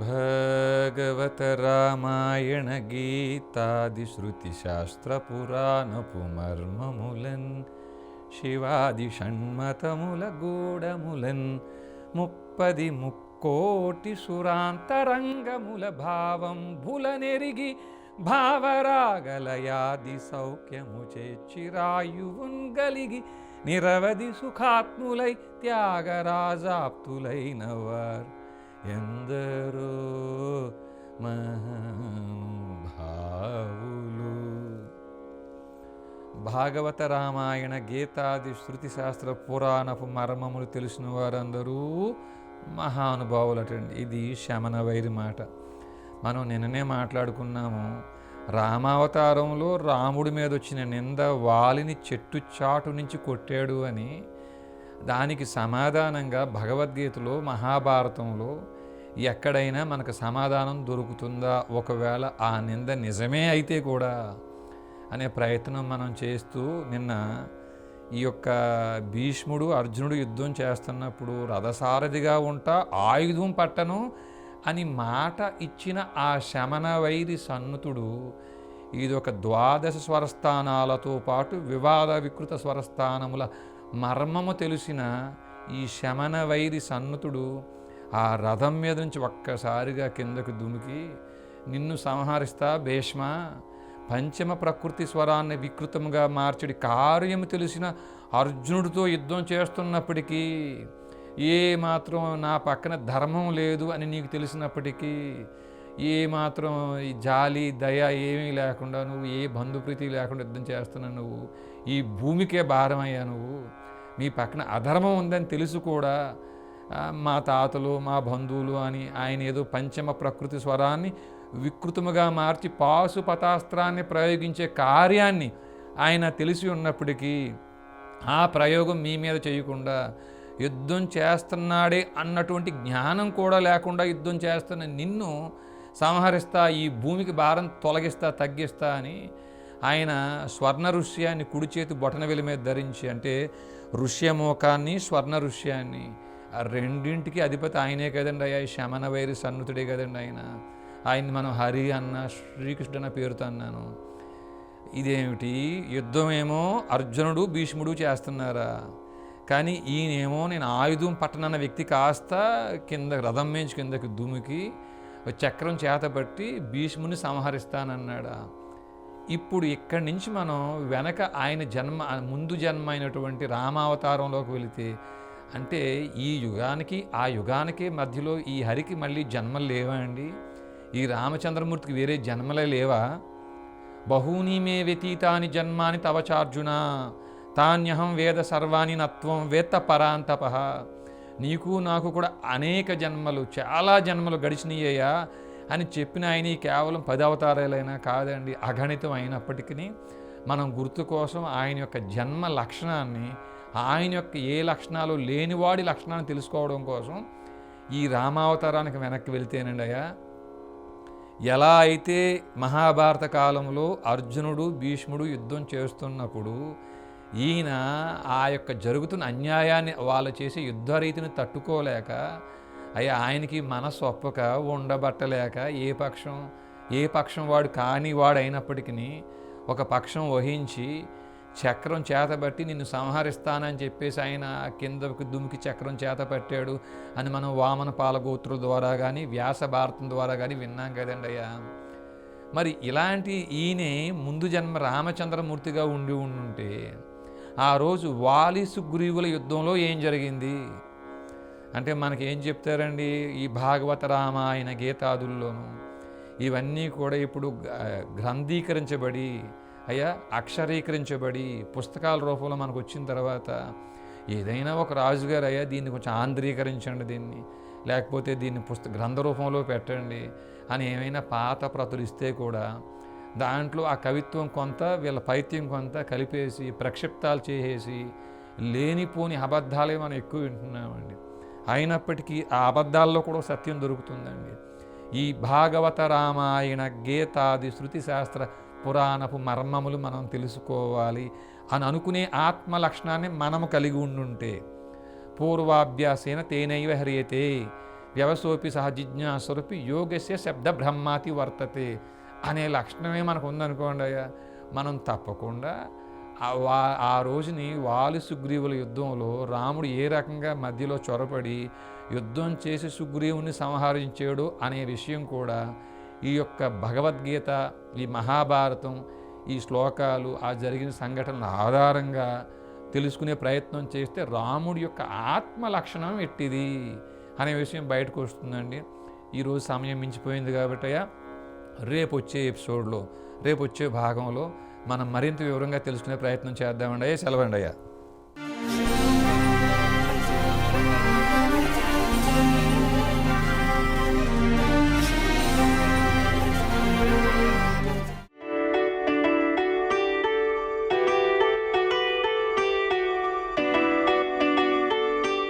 భాగవత రామాయణ గీతాది శృతి శాస్త్ర పురాణపు మర్మములన్ శివాది షణ్మతముల గూఢములన్ ముప్పది ముక్కోటి సురాంతరంగముల భావం భులనెరిగి భావరాగలయాది సౌఖ్యము చేర్చిరాయువున్ గలిగి నిరవధి సుఖాత్ములై త్యాగరాజాప్తులైనవార్ ఎందరో మహానుభావులు. భాగవత రామాయణ గీతాది శృతి శాస్త్ర పురాణపు మర్మములు తెలిసిన వారందరూ మహానుభావులటండి. ఇది శమన వైరి మాట. మనం నిన్ననే మాట్లాడుకున్నాము రామావతారంలో రాముడి మీద వచ్చిన నింద వాలిని చెట్టు చాటు నుంచి కొట్టాడు అని దానికి సమాధానంగా భగవద్గీతలో మహాభారతంలో ఎక్కడైనా మనకు సమాధానం దొరుకుతుందా? ఒకవేళ ఆ నింద నిజమే అయితే కూడా అనే ప్రయత్నం మనం చేస్తూ నిన్న ఈ యొక్క భీష్ముడు అర్జునుడు యుద్ధం చేస్తున్నప్పుడు రథసారథిగా ఉంటా ఆయుధం పట్టను అని మాట ఇచ్చిన ఆ శమన వైరి సన్నుతుడు ఇది ఒక ద్వాదశ స్వరస్థానాలతో పాటు వివాద వికృత స్వరస్థానముల మర్మము తెలిసిన ఈ శమన వైరి సన్నతుడు ఆ రథం మీద నుంచి ఒక్కసారిగా కిందకు దుమికి నిన్ను సంహరిస్తా భీష్మ పంచమ ప్రకృతి స్వరాన్ని వికృతముగా మార్చడి కార్యము తెలిసిన అర్జునుడితో యుద్ధం చేస్తున్నప్పటికీ ఏ మాత్రం నా పక్కన ధర్మం లేదు అని నీకు తెలిసినప్పటికీ ఏ మాత్రం ఈ జాలి దయ ఏమీ లేకుండా నువ్వు ఏ బంధుప్రీతి లేకుండా యుద్ధం చేస్తున్నావు నువ్వు ఈ భూమికే భారమయ్యా నువ్వు. మీ పక్కన అధర్మం ఉందని తెలుసు కూడా. మా తాతలు మా బంధువులు అని ఆయన ఏదో పంచమ ప్రకృతి స్వరాన్ని వికృతముగా మార్చి పాశుపతాస్త్రాన్ని ప్రయోగించే కార్యాన్ని ఆయన తెలిసి ఉన్నప్పటికీ ఆ ప్రయోగం మీ మీద చేయకుండా యుద్ధం చేస్తున్నాడే అన్నటువంటి జ్ఞానం కూడా లేకుండా యుద్ధం చేస్తున్న నిన్ను సంహరిస్తా ఈ భూమికి భారం తొలగిస్తా తగ్గిస్తా అని ఆయన స్వర్ణ ఋష్యాన్ని కుడి చేతి బొటనవెలి మీద ధరించి అంటే ఋష్యమోకాన్ని స్వర్ణ ఋష్యాన్ని ఆ రెండింటికి అధిపతి ఆయనే కదండి అయ్యా. శమన వైరి సన్నుతుడే కదండి ఆయన. ఆయన్ని మనం హరి అన్న శ్రీకృష్ణుడు అన్న పేరుతో అన్నాను. ఇదేమిటి? యుద్ధమేమో అర్జునుడు భీష్ముడు చేస్తున్నారా? కానీ ఈయనేమో నేను ఆయుధం పట్టనన్న వ్యక్తి కాస్త కింద రథం మేంచి కిందకి దుమికి చక్రం చేతపట్టి భీష్ముని సంహరిస్తానన్నాడా? ఇప్పుడు ఇక్కడి నుంచి మనం వెనక ఆయన జన్మ ముందు జన్మ అయినటువంటి రామావతారంలోకి వెళితే అంటే ఈ యుగానికి ఆ యుగానికి మధ్యలో ఈ హరికి మళ్ళీ జన్మలు లేవా అండి? ఈ రామచంద్రమూర్తికి వేరే జన్మలే లేవా? బహూని మే వ్యతీతాని జన్మాని తవచార్జున తాన్యహం వేద సర్వాణి నత్వం వేత్త పరాంతప. నీకు నాకు కూడా అనేక జన్మలు చాలా జన్మలు గడిచినయ్యా. అని చెప్పిన ఆయన ఈ కేవలం పది అవతారాలైనా కాదండి అగణితం అయినప్పటికీ మనం గుర్తు కోసం ఆయన యొక్క జన్మ లక్షణాన్ని ఆయన యొక్క ఏ లక్షణాలు లేనివాడి లక్షణాన్ని తెలుసుకోవడం కోసం ఈ రామావతారానికి వెనక్కి వెళ్తేనండి అయ్యా ఎలా అయితే మహాభారత కాలంలో అర్జునుడు భీష్ముడు యుద్ధం చేస్తున్నప్పుడు ఈయన ఆ యొక్క జరుగుతున్న అన్యాయాన్ని వాళ్ళు చేసే యుద్ధ రీతిని తట్టుకోలేక అయ్యా ఆయనకి మనసు ఒప్పక ఉండబట్టలేక ఏ పక్షం ఏ పక్షం వాడు కాని వాడు అయినప్పటికీ ఒక పక్షం వహించి చక్రం చేతబట్టి నిన్ను సంహరిస్తానని చెప్పేసి ఆయన కిందకు దుమికి చక్రం చేత పట్టాడు అని మనం వామన పాలగోత్రుల ద్వారా కానీ వ్యాస భారతం ద్వారా కానీ విన్నాం కదండి అయ్యా. మరి ఇలాంటి ఈయనే ముందు జన్మ రామచంద్రమూర్తిగా ఉండి ఉండుంటే ఆ రోజు వాలి సుగ్రీవుల యుద్ధంలో ఏం జరిగింది? అంటే మనకి ఏం చెప్తారండి? ఈ భాగవత రామాయణ గీతాదుల్లోనూ ఇవన్నీ కూడా ఇప్పుడు గ్రంథీకరించబడి అయ్యా అక్షరీకరించబడి పుస్తకాల రూపంలో మనకు వచ్చిన తర్వాత ఏదైనా ఒక రాజుగారు అయ్యా దీన్ని కొంచెం ఆంధ్రీకరించండి దీన్ని లేకపోతే దీన్ని పుస్తక గ్రంథ రూపంలో పెట్టండి అని ఏమైనా పాత ప్రతులు ఇస్తే కూడా దాంట్లో ఆ కవిత్వం కొంత వీళ్ళ పైత్యం కొంత కలిపేసి ప్రక్షిప్తాలు చేసేసి లేనిపోని అబద్ధాలే మనం ఎక్కువ వింటున్నామండి. అయినప్పటికీ ఆ అబద్ధాల్లో కూడా సత్యం దొరుకుతుందండి. ఈ భాగవత రామాయణ గీతాది శృతి శాస్త్ర పురాణపు మర్మములు మనం తెలుసుకోవాలి అని అనుకునే ఆత్మ లక్షణాన్ని మనము కలిగి ఉండుంటే పూర్వాభ్యాసేన తేనైవ హరియతే వ్యవసోపి సహజిజ్ఞాసరూపి యోగస్య శబ్ద బ్రహ్మాతి వర్తతే అనే లక్షణమే మనకు ఉందనుకోండి అయ్యా. మనం తప్పకుండా ఆ వా ఆ రోజుని వాలి సుగ్రీవుల యుద్ధంలో రాముడు ఏ రకంగా మధ్యలో చొరపడి యుద్ధం చేసి సుగ్రీవుని సంహరించాడు అనే విషయం కూడా ఈ యొక్క భగవద్గీత ఈ మహాభారతం ఈ శ్లోకాలు ఆ జరిగిన సంఘటనల ఆధారంగా తెలుసుకునే ప్రయత్నం చేస్తే రాముడి యొక్క ఆత్మ లక్షణం ఎట్టిది అనే విషయం బయటకు వస్తుందండి. ఈరోజు సమయం మించిపోయింది కాబట్టి రేపు వచ్చే ఎపిసోడ్లో రేపు వచ్చే భాగంలో మనం మరింత వివరంగా తెలుసుకునే ప్రయత్నం చేద్దామండి. అయ్యా సెలవండి అయ్యా.